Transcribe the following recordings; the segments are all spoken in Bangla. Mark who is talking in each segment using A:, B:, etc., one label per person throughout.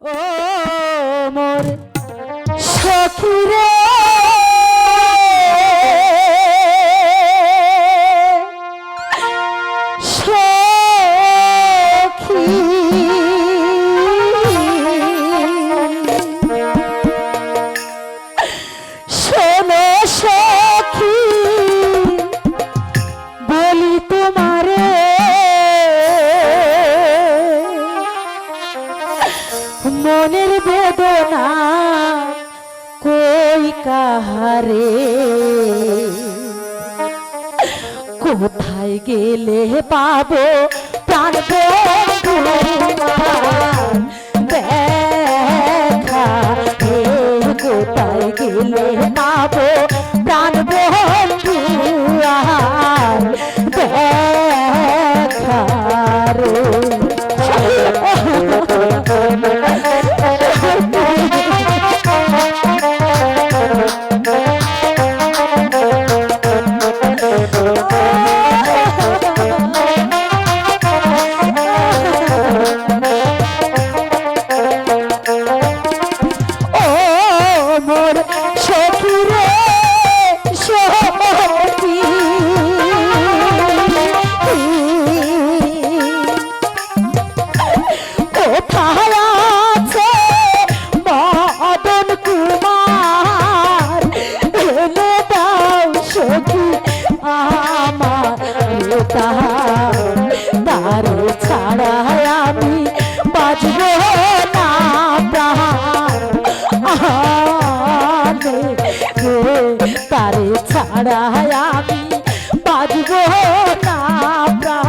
A: ও মোর সখিরে কাহারে? কোথায় গেলে পাবো প্রাণ সাহার তার ছাড়া আমি বাঁচব না প্রাণ। তার ছাড়া আমি বাঁচব না প্রাণ।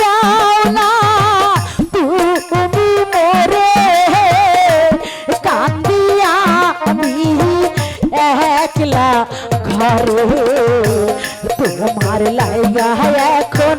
A: যাও না। তুমি মরে কান্দিয়া আমি একলা ঘরে। তোমার লাইগা এখন